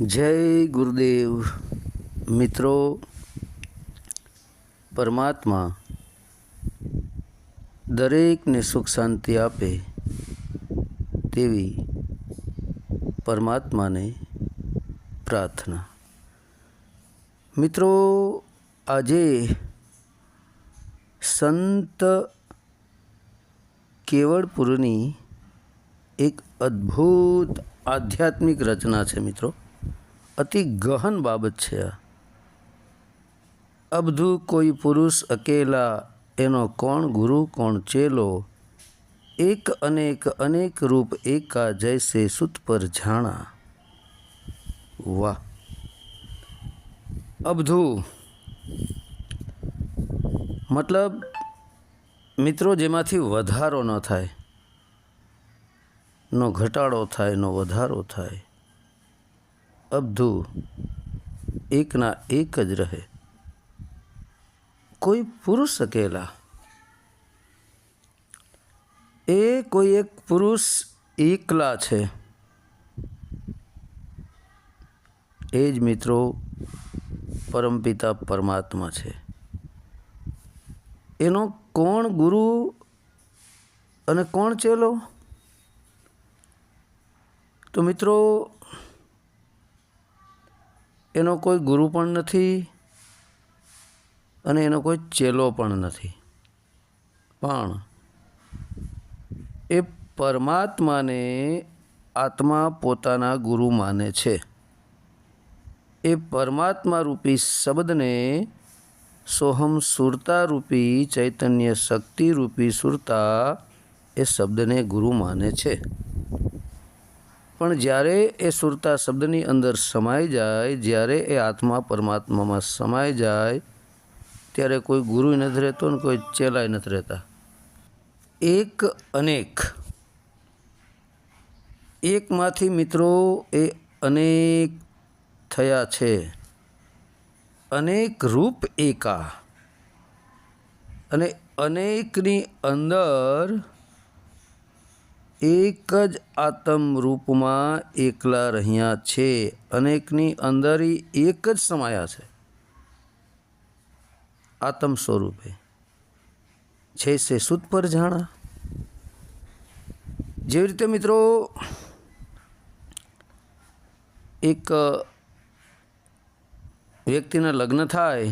જય ગુરુદેવ. મિત્રો, પરમાત્મા દરેકને સુખ શાંતિ આપે તેવી પરમાત્માને પ્રાર્થના. મિત્રો, આજે સંત કેવળપુરની એક અદ્ભુત આધ્યાત્મિક રચના છે, મિત્રો. અતિ ગહન બાબત છે. આ અબધુ કોઈ પુરુષ અકેલા, એનો કોણ ગુરુ, કોણ ચેલો? એક અનેક અનેક રૂપ એકા જૈસે સુત પર જાણા વાહ. અબધુ. મતલબ, મિત્રો જેમાંથી વધારો ન થાય, નો ઘટાડો થાય, નો વધારો થાય. અબધુ એકના એક જ રહે કોઈ પુરુષ અકેલા એ કોઈ એક પુરુષ એકલા છે એ જ મિત્રો પરમપિતા પરમાત્મા છે એનો કોણ ગુરુ અને કોણ ચેલો તો મિત્રો એનો કોઈ ગુરુ પણ નથી અને એનો કોઈ ચેલો પણ નથી. પણ એ પરમાત્માને આત્મા પોતાના ગુરુ માને છે. એ પરમાત્મા રૂપી શબ્દને સોહમ સુરતા રૂપી, ચૈતન્ય શક્તિ રૂપી સુરતા એ શબ્દને ગુરુ માને છે. પણ જ્યારે એ સુરતા શબ્દની અંદર સમાઈ જાય, જ્યારે એ આત્મા પરમાત્મામાં સમાઈ જાય, ત્યારે કોઈ ગુરુ નથી રહેતો ને કોઈ ચેલાય નથી રહેતા. એક અનેક. એકમાંથી મિત્રો એ અનેક થયા છે. અનેક રૂપ એકા. અને અનેકની અંદર એક જ આત્મ રૂપમાં એકલા રહ્યા છે. અનેકની અંદર એક જ સમાયા છે. આત્મ સ્વરૂપે છે સે સુત પર જાણા જેવી રીતે મિત્રો, એક વ્યક્તિના લગ્ન થાય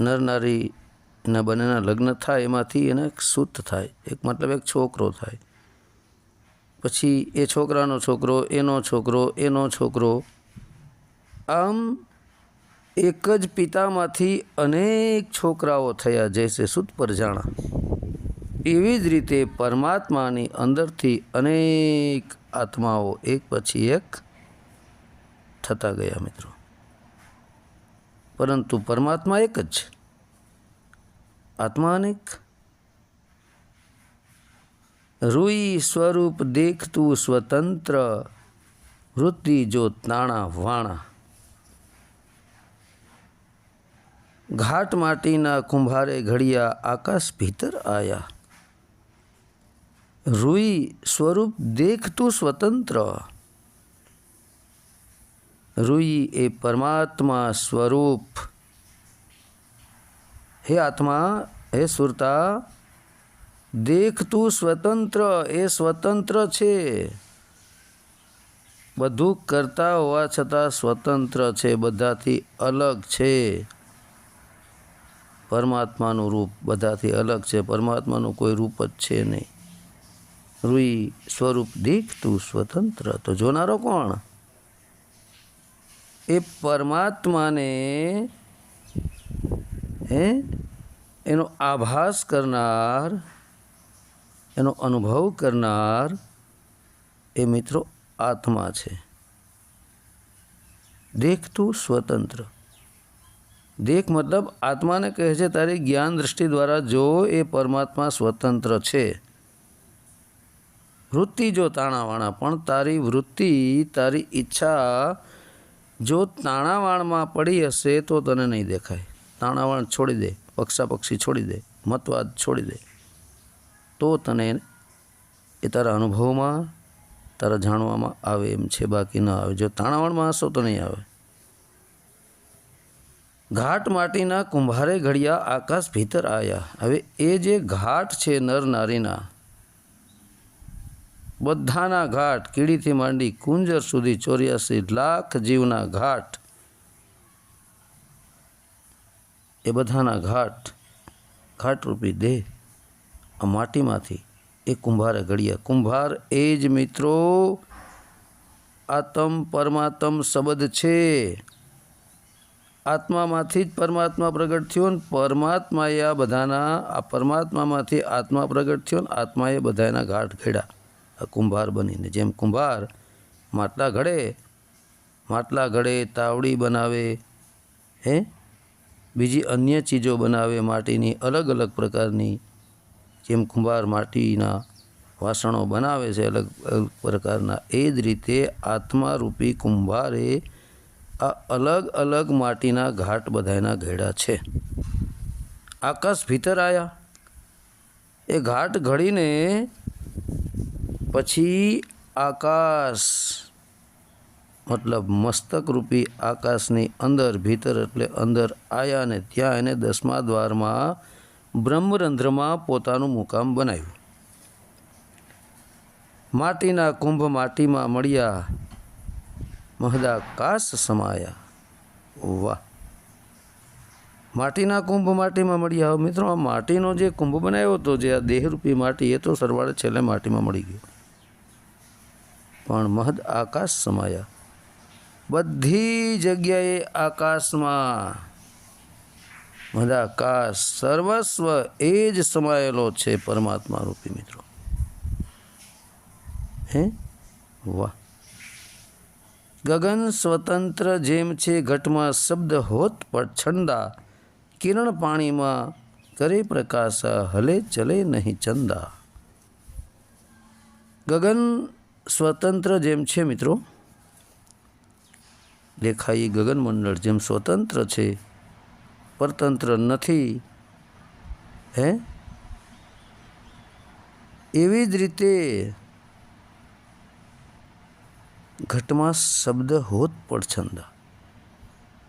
નર નારીના બંનેના લગ્ન થાય એમાંથી એને શુદ્ધ થાય, એક મતલબ એક છોકરો થાય. પછી એ છોકરાનો છોકરો, એનો છોકરો એનો છોકરો. આમ એક જ પિતામાંથી અનેક છોકરાઓ થયા જૈસે સુત પર જાણા. એવી જ રીતે પરમાત્માની અંદરથી અનેક આત્માઓ એક પછી એક થતા ગયા મિત્રો. પરંતુ પરમાત્મા એક જ છે. આત્મા અનેક રૂઈ સ્વરૂપ દેખતું સ્વતંત્ર વૃત્તિ જો તાણા વાણા ઘાટ માટીના કુંભારે ઘડિયા આકાશ ભીતર આયા રૂઈ સ્વરૂપ દેખતું સ્વતંત્ર રૂઈ એ પરમાત્મા સ્વરૂપ હે આત્મા, હે સુરતા દેખતું સ્વતંત્ર, એ સ્વતંત્ર છે. બધું કરતા હોવા છતાં સ્વતંત્ર છે, બધાથી અલગ છે. પરમાત્માનું રૂપ બધાથી અલગ છે, પરમાત્માનું કોઈ રૂપ જ છે નહીં. રૂઈ સ્વરૂપ દેખતું સ્વતંત્ર. તો જોનારો કોણ? એ પરમાત્માને હે? એનો આભાસ કરનાર, એનો અનુભવ કરનાર એ મિત્રો આત્મા છે. દેખતું સ્વતંત્ર. દેખ મતલબ આત્માને કહે છે, તારી જ્ઞાન દ્રષ્ટિ દ્વારા જો એ પરમાત્મા સ્વતંત્ર છે, વૃત્તિ જો તાણાવાણા, પણ તારી વૃત્તિ, તારી ઈચ્છા જો તાણાવાણમાં પડી હશે તો તને નહીં દેખાય. તાણાવાણ છોડી દે પક્ષા પક્ષી છોડી દે, મતવાદ છોડી દે. તો તને એ તારા અનુભવમાં, તારા જાણવામાં આવે એમ છે, બાકી ન આવે. જો તાણાવણમાં હશો તો નહીં આવે. ઘાટ માટીના કુંભારે ઘડિયા આકાશ ભીતર આવ્યા હવે એ જે ઘાટ છે નર નારીના, બધાના ઘાટ કીડીથી માંડી કુંજર સુધી ચોર્યાસી લાખ જીવના ઘાટ એ બધાના ઘાટ, ઘાટરૂપી દેહ આ માટીમાંથી એ કુંભારે ઘડ્યા કુંભાર એ જ મિત્રો, આતમ પરમાત્મ શબ્દ છે. આત્મામાંથી જ પરમાત્મા પ્રગટ થયો ને પરમાત્માએ આ બધાના, આ પરમાત્મામાંથી આત્મા પ્રગટ થયો ને આત્માએ બધાના ઘાટ ઘડ્યા. આ કુંભાર બનીને. જેમ કુંભાર માટલા ઘડે માટલા ઘડે, તાવડી બનાવે. હે? બીજી અન્ય ચીજો બનાવે માટીની અલગ અલગ પ્રકારની, જેમ કુંભાર માટીના વાસણો બનાવે છે અલગ અલગ પ્રકારના, એ જ રીતે આત્મારૂપી કુંભારે આ અલગ અલગ માટીના ઘાટ બધાના ઘેડા છે. આકાશ ભીતર આયા. એ ઘાટ ઘડીને પછી આકાશ મતલબ મસ્તકરૂપી આકાશની અંદર, ભીતર એટલે અંદર આવ્યા ને ત્યાં એને દસમા દ્વારમાં બ્રહ્મરંધ્રમાં પોતાનું મુકામ બનાવ્યું. માટીના કુંભ માટીમાં મળ્યા મહદાકાશ સમાયા. વાહ! માટીના કુંભ માટીમાં મળ્યા. હવે મિત્રો, આ માટીનો જે કુંભ બનાવ્યો હતો, જે આ દેહરૂપી માટી, એ તો સરવાળે છેલ્લે માટીમાં મળી ગયો. પણ મહદ આકાશ સમાયા. બધી જગ્યાએ આકાશમાં. મદાકાશ સર્વસ્વ એ જ સમાયેલો છે પરમાત્મા રૂપી મિત્રો. હે? વાહ. ગગન સ્વતંત્ર જેમ છે ઘટમાં શબ્દ હોત પણ છંદા કિરણ પાણીમાં કરે પ્રકાશ હલે ચલે નહીં ચંદા. ગગન સ્વતંત્ર જેમ છે મિત્રો. દેખાઈ ગગનમંડળ જેમ સ્વતંત્ર છે. પરતંત્ર નથી. હે? એવી જ રીતે ઘટમાં શબ્દ હોત પડછંદા.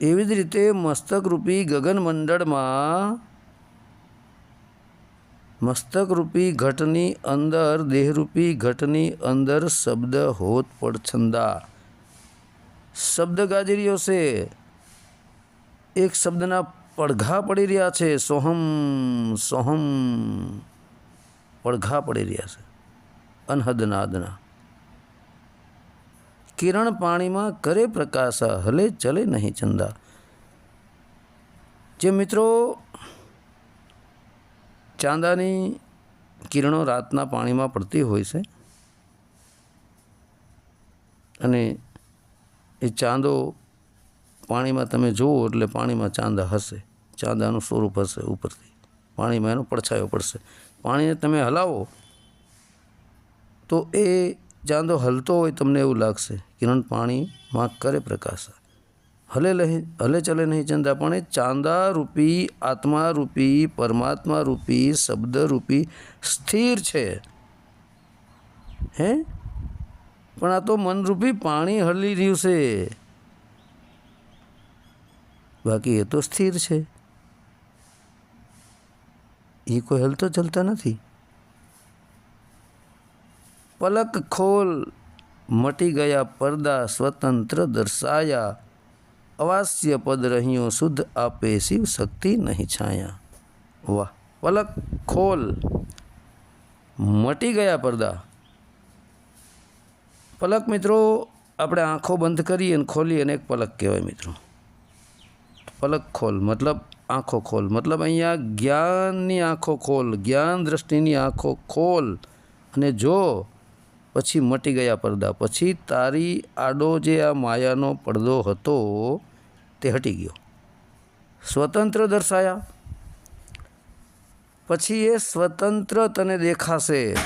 એવી જ રીતે મસ્તકરૂપી ગગનમંડળમાં મસ્તકરૂપી ઘટની અંદર, દેહરૂપી ઘટની અંદર શબ્દ હોત પડછંદા. શબ્દ ગાજી રહ્યો છે. એક શબ્દના પડઘા પડી રહ્યા છે. સોહમ સોહમ. પડઘા પડી રહ્યા છે. અનહદનાદના કિરણ પાણીમાં કરે પ્રકાશ, હલે ચલે નહીં ચંદા. જે મિત્રો, ચાંદાની કિરણો રાતના પાણીમાં પડતી હોય છે. અને એ ચાંદો પાણીમાં તમે જુઓ એટલે પાણીમાં ચાંદા હશે. ચાંદાનું સ્વરૂપ હશે ઉપરથી. પાણીમાં એનો પડછાયો પડશે. પાણીને તમે હલાવો તો એ ચાંદો હલતો હોય તમને એવું લાગશે કિરણ પાણીમાં કરે પ્રકાશ. હલે લહી, હલે ચલે નહીં ચંદા, પણ એ ચાંદા રૂપી આત્મા રૂપી પરમાત્મા રૂપી શબ્દરૂપી સ્થિર છે. હે? પણ આ તો મનરૂપી પાણી હલી રહ્યું છે. બાકી એ તો સ્થિર છે. એ કોઈ હલતો ચલતા નથી. પલક ખોલ, મટી ગયા પડદા સ્વતંત્ર દર્શાયા. અવાસ્ય પદ રહ્યો શુદ્ધ આપે શિવ શક્તિ નહીં છાયા. વાહ, પલક ખોલ, મટી ગયા પડદા પલક મિત્રો, આપણે આંખો બંધ કરીએ અને ખોલીએ અને એક પલક કહેવાય મિત્રો. પલક ખોલ, મતલબ આંખો ખોલ. મતલબ અહીંયા જ્ઞાનની આંખો ખોલ, જ્ઞાન દ્રષ્ટિની આંખો ખોલ. અને જો પછી મટી ગયા પડદા પછી તારી આડો જે આ માયાનો પડદો હતો, તે હટી ગયો. સ્વતંત્ર દર્શાયા. પછી એ સ્વતંત્ર તને દેખાશે.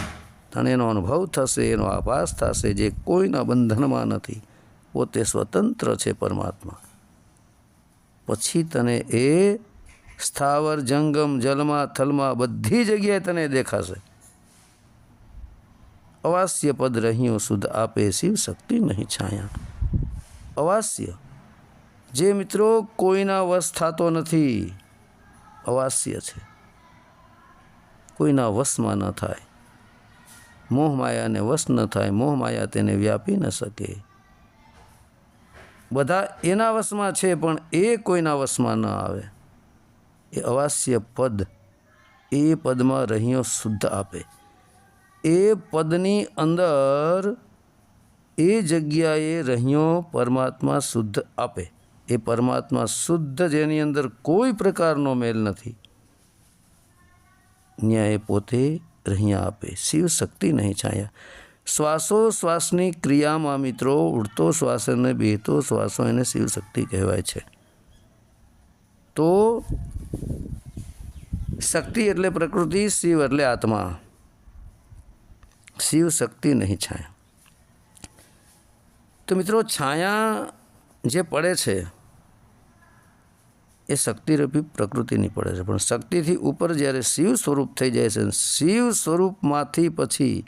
તને એનો અનુભવ થશે, એનો આભાસ થશે, જે કોઈના બંધનમાં નથી. પોતે સ્વતંત્ર છે પરમાત્મા. પછી તને એ સ્થાવર જંગમ, જલમાં, થલમાં બધી જગ્યાએ તને દેખાશે. અવાસ્ય પદ રહ્યું શુદ્ધ આપે શિવ શક્તિ નહીં છાયા. અવાસ્ય. જે મિત્રો કોઈના વશ થતો નથી, અવાસ્ય છે. કોઈના વશમાં ન થાય. મોહ માયાને વશ ન થાય, મોહમાયા તેને વ્યાપી ન શકે. બધા એના વશમાં છે, પણ એ કોઈના વશમાં ન આવે. એ અવાસ્ય પદ, એ પદમાં રહ્યો શુદ્ધ આપે. એ પદની અંદર એ જગ્યાએ રહ્યો પરમાત્મા શુદ્ધ આપે. એ પરમાત્મા શુદ્ધ જેની અંદર કોઈ પ્રકારનો મેલ નથી. ન્યાય પોતે રહ્યા આપે. શિવ શક્તિ નહીં છાયા. શ્વાસો શ્વાસની ક્રિયામાં મિત્રો, ઉડતો શ્વાસ અને બેહતો શ્વાસો એને શિવ શક્તિ કહેવાય છે. તો શક્તિ એટલે પ્રકૃતિ, શિવ એટલે આત્મા. શિવ શક્તિ નહીં છાયા. તો મિત્રો, છાયા જે પડે છે એ શક્તિરૂપી પ્રકૃતિની પડે છે. પણ શક્તિથી ઉપર જ્યારે શિવ સ્વરૂપ થઈ જાય છે, શિવ સ્વરૂપમાંથી પછી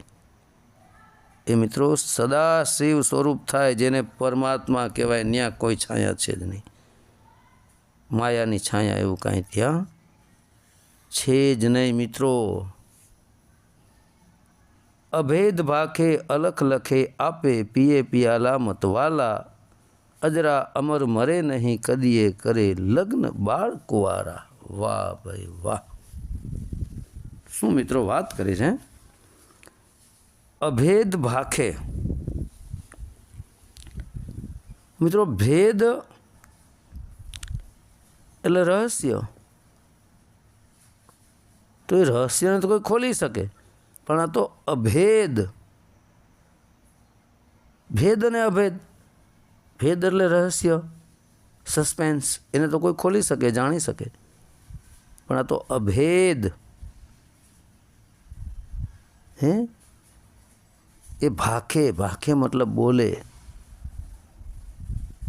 એ મિત્રો સદા શિવ સ્વરૂપ થાય જેને પરમાત્મા કહેવાય ત્યાં કોઈ છાયા છે જ નહીં. માયાની છાયા એવું કાંઈ ત્યાં છે જ નહીં મિત્રો. અભેદ ભાખે અલખ લખે આપે, પીએ પિયાલા મતવાલા અજરા અમર મરે નહીં, કદીએ કરે લગ્ન બાળ કુવારા. વાહ ભાઈ વાહ. શું મિત્રો વાત કરી છે? અભેદ ભાખે. મિત્રો ભેદ એટલે રહસ્ય. તો એ રહસ્યને તો કોઈ ખોલી શકે, પણ આ તો અભેદ. ભેદ અને અભેદ. ભેદ એટલે રહસ્ય સસ્પેન્સ એને તો કોઈ ખોલી શકે, જાણી શકે. પણ આ તો અભેદ. હે? એ ભાખે ભાખે મતલબ બોલે.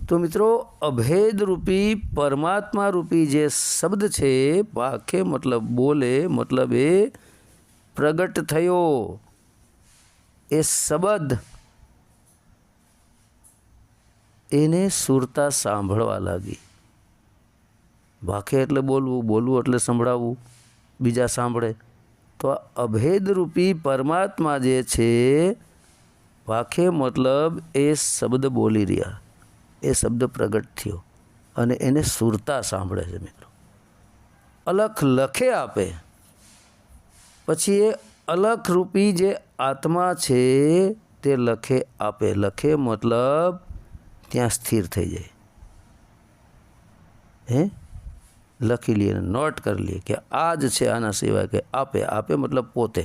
તો મિત્રો અભેદ રૂપી પરમાત્મા રૂપી જે શબ્દ છે, ભાખે મતલબ બોલે, મતલબ એ પ્રગટ થયો. એ શબ્દ એને સુરતા સાંભળવા લાગી. વાક્ય એટલે બોલવું બોલવું એટલે સંભળાવવું, બીજા સાંભળે. તો આ અભેદરૂપી પરમાત્મા જે છે વાક્ય મતલબ એ શબ્દ બોલી રહ્યા. એ શબ્દ પ્રગટ થયો અને એને સુરતા સાંભળે છે મિત્રો. અલખ લખે આપે. પછી એ અલખ રૂપી જે આત્મા છે, તે લખે આપે. લખે મતલબ ત્યાં સ્થિર થઈ જાય. હે? લખી લઈએ નોટ કરી લઈએ કે આ જ છે આના સિવાય કે આપે આપે મતલબ પોતે.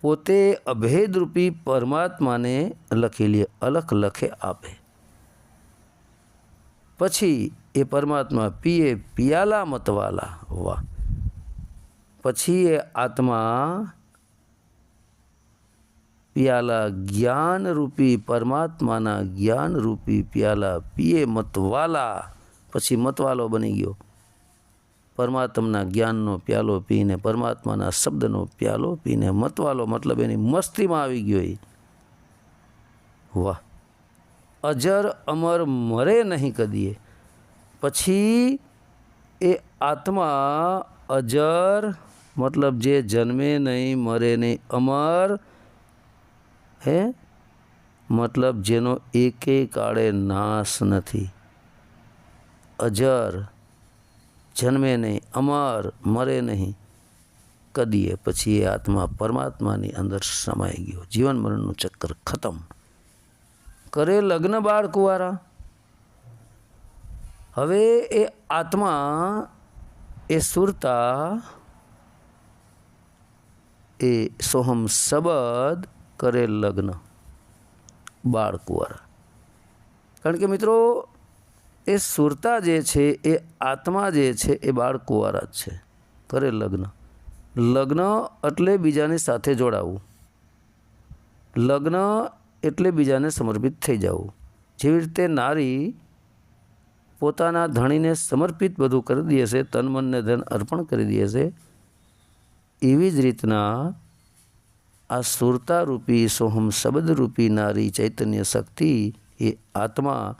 પોતે અભેદરૂપી પરમાત્માને લખી લઈએ, અલખ લખે આપે. પછી એ પરમાત્મા પીએ પિયાલા મતવાલા વાહ પછી એ આત્મા પ્યાલા જ્ઞાનરૂપી પરમાત્માના જ્ઞાનરૂપી પ્યાલા પીએ મતવાલા. પછી મતવાલો બની ગયો. પરમાત્માના જ્ઞાનનો પ્યાલો પીને પરમાત્માના શબ્દનો પ્યાલો પીને મતવાલો મતલબ એની મસ્તીમાં આવી ગયો એ. વાહ. અજર અમર મરે નહીં કદીએ. પછી એ આત્મા અજર મતલબ જે જન્મે નહીં, મરે નહીં, અમર હે? મતલબ જેનો એકે કાળે નાશ નથી. અજર જન્મે નહીં, અમર મરે નહીં. કદીએ પછી એ આત્મા પરમાત્માની અંદર સમાઈ ગયો. જીવન મરણનું ચક્કર ખતમ. કરે લગ્ન બાળ કુંવારા? હવે એ આત્મા, એ સુરતા, એ સોહમ શબદ કરે લગ્ન બાળકુંવરા કારણ કે મિત્રો, એ સુરતા જે છે, એ આત્મા જે છે, એ બાળકુંવારા જ છે. કરે લગ્ન. લગ્ન એટલે બીજાની સાથે જોડાવું. લગ્ન એટલે બીજાને સમર્પિત થઈ જવું. જેવી રીતે નારી પોતાના ધણીને સમર્પિત બધું કરી દે છે, તન, મનને ધન અર્પણ કરી દે છે, એવી જ રીતના આ સુરતારૂપી સોહમ શબ્દરૂપી નારી ચૈતન્ય શક્તિ એ આત્મા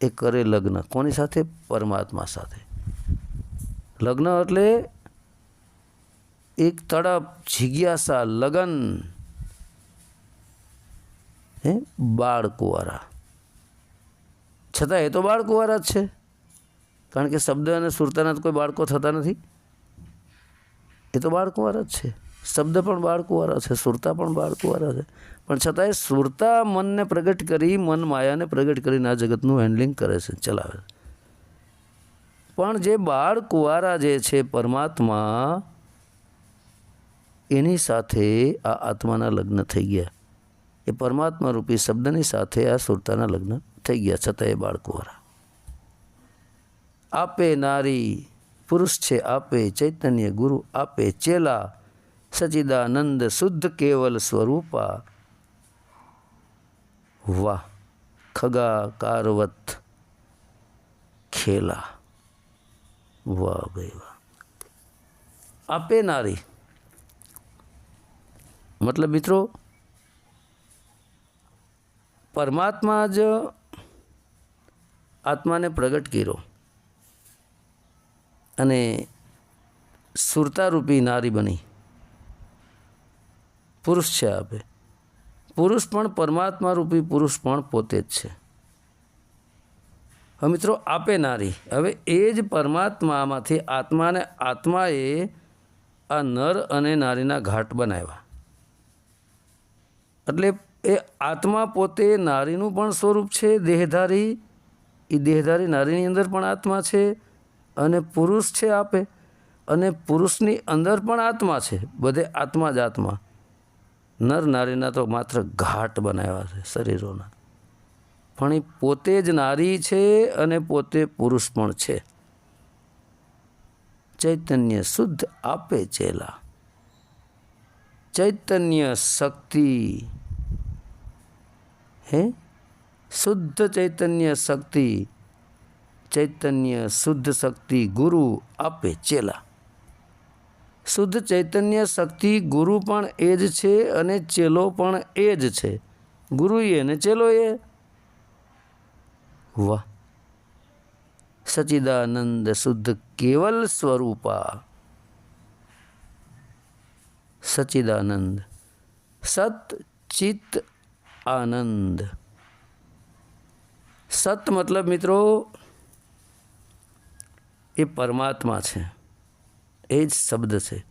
એ કરે લગ્ન. કોની સાથે? પરમાત્મા સાથે. લગ્ન એટલે એક તડપ, જિજ્ઞાસા, લગન, હે? બાળકુવારા. છતાં એ તો બાળકુવારા જ છે. કારણ કે શબ્દ અને સુરતાના કોઈ બાળકો થતા નથી. એ તો બાળકુવારા જ છે. શબ્દ પણ બાળકુવારા છે, સુરતા પણ બાળકુવારા છે. પણ છતાંય સુરતા મનને પ્રગટ કરી, મન માયાને પ્રગટ કરીને આ જગતનું હેન્ડલિંગ કરે છે, ચલાવે છે. પણ જે બાળ કુંવારા જે છે પરમાત્મા, એની સાથે આ આત્માના લગ્ન થઈ ગયા. એ પરમાત્મા રૂપી શબ્દની સાથે આ સુરતાના લગ્ન થઈ ગયા છતાં એ બાળ આપે નારી, પુરુષ છે, આપે ચૈતન્ય ગુરુ, આપે ચેલા સચિદાનંદ શુદ્ધ કેવલ સ્વરૂપા વાહ ખગા કારવત ખેલા વાહ ભાઈ વાહ આપે નારી મતલબ મિત્રો પરમાત્મા જ આત્માને પ્રગટ કર્યો અને સુરતારૂપી નારી બની પુરુષ છે આપે પુરુષ પણ પરમાત્મા રૂપી પુરુષ પણ પોતે જ છે. હવે મિત્રો, આપે નારી. હવે એ જ પરમાત્મામાંથી આત્માને આત્માએ આ નર અને નારીના ઘાટ બનાવ્યા. એટલે એ આત્મા પોતે નારીનું પણ સ્વરૂપ છે, દેહધારી. એ દેહધારી નારીની અંદર પણ આત્મા છે અને પુરુષ છે આપે. અને પુરુષની અંદર પણ આત્મા છે, બધે આત્મા જ આત્મા. નર નારીના તો માત્ર ઘાટ બનાવ્યા છે શરીરોના. પણ એ પોતે જ નારી છે અને પોતે પુરુષ પણ છે. ચૈતન્ય શુદ્ધ આપે ચેલા. ચૈતન્ય શક્તિ. હે? શુદ્ધ ચૈતન્ય શક્તિ. ચૈતન્ય શુદ્ધ શક્તિ ગુરુ આપે ચેલા. શુદ્ધ ચૈતન્ય શક્તિ ગુરુ પણ એ જ છે અને ચેલો પણ એ જ છે. ગુરુ એ ને ચેલો એ? વાહ. સચિદાનંદ શુદ્ધ કેવલ સ્વરૂપા. સચિદાનંદ. સત ચિત્ત આનંદ. સત મતલબ મિત્રો, એ પરમાત્મા છે. એ જ શબ્દ છે.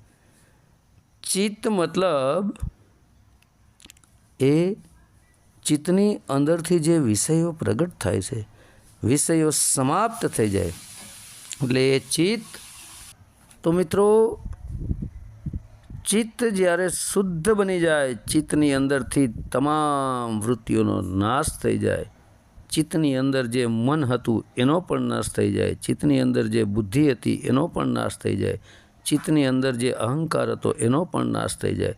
ચિત્ત મતલબ એ ચિત્તની અંદરથી જે વિષયો પ્રગટ થાય છે, વિષયો સમાપ્ત થઈ જાય. એટલે એ ચિત્ત, તો મિત્રો, ચિત્ત જ્યારે શુદ્ધ બની જાય, ચિત્તની અંદરથી તમામ વૃત્તિઓનો નાશ થઈ જાય. ચિત્તની અંદર જે મન હતું એનો પણ નાશ થઈ જાય. ચિત્તની અંદર જે બુદ્ધિ હતી એનો પણ નાશ થઈ જાય. ચિત્તની અંદર જે અહંકાર હતો એનો પણ નાશ થઈ જાય.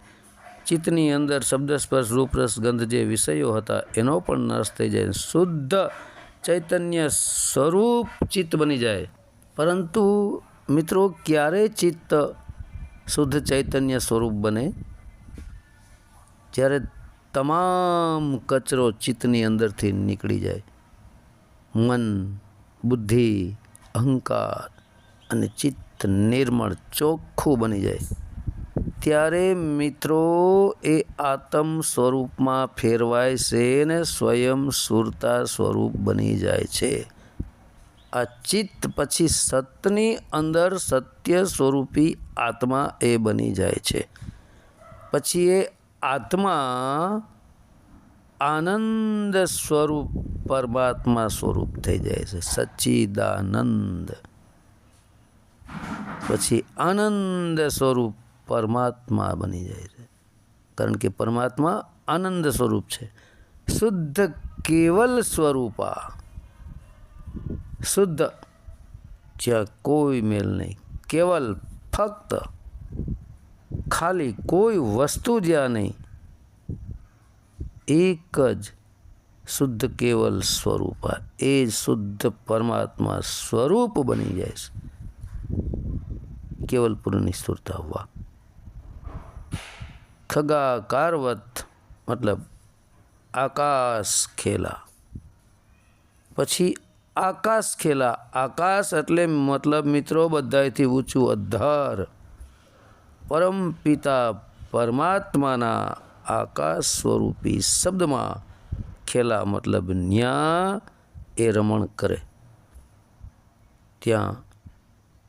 ચિત્તની અંદર શબ્દસ્પર્શ, રૂપરસ, ગંધ જે વિષયો હતા એનો પણ નાશ થઈ જાય. શુદ્ધ ચૈતન્ય સ્વરૂપ ચિત્ત બની જાય. પરંતુ મિત્રો, ક્યારે ચિત્ત શુદ્ધ ચૈતન્ય સ્વરૂપ બને? જ્યારે તમામ કચરો ચિત્તની અંદરથી નીકળી જાય. મન, બુદ્ધિ, અહંકાર અને ચિત્ત નિર્મળ ચોખ્ખું બની જાય. ત્યારે મિત્રો એ આત્મ સ્વરૂપમાં ફેરવાય છે ને સ્વયં સુરતા સ્વરૂપ બની જાય છે. આ ચિત્ત પછી સતની અંદર સત્ય સ્વરૂપી આત્મા એ બની જાય છે. પછી એ આત્મા આનંદ સ્વરૂપ પરમાત્મા સ્વરૂપ થઈ જાય છે. સચ્ચિદાનંદ. પછી આનંદ સ્વરૂપ પરમાત્મા બની જાય છે. કારણ કે પરમાત્મા આનંદ સ્વરૂપ છે. શુદ્ધ કેવલ સ્વરૂપા. શુદ્ધ જ્યાં કોઈ મેલ નહીં. કેવલ ફક્ત ખાલી કોઈ વસ્તુ જ્યાં નહીં. એક જ શુદ્ધ કેવલ સ્વરૂપા. એ શુદ્ધ પરમાત્મા સ્વરૂપ બની જાય છે. કેવલપુરની સ્થૂરતા હોવા ખગાકારવત મતલબ આકાશ ખેલા પછી આકાશ ખેલા આકાશ એટલે મતલબ મિત્રો બધાથી ઊંચું અધ્ધાર પરમ પિતા પરમાત્માના આકાશ સ્વરૂપી શબ્દમાં ખેલા મતલબ ન્યા એ રમણ કરે ત્યાં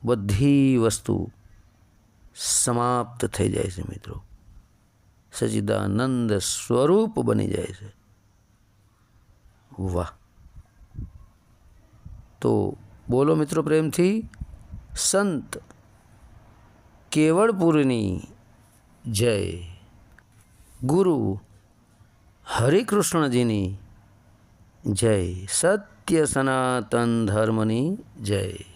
બધી વસ્તુ સમાપ્ત થઈ જાય છે મિત્રો. સચિદાનંદ સ્વરૂપ બની જાય છે. વાહ. તો બોલો મિત્રો પ્રેમથી, સંત કેવળપુરની જય. ગુરુ હરિકૃષ્ણજીની જય. સત્ય સનાતન ધર્મની જય.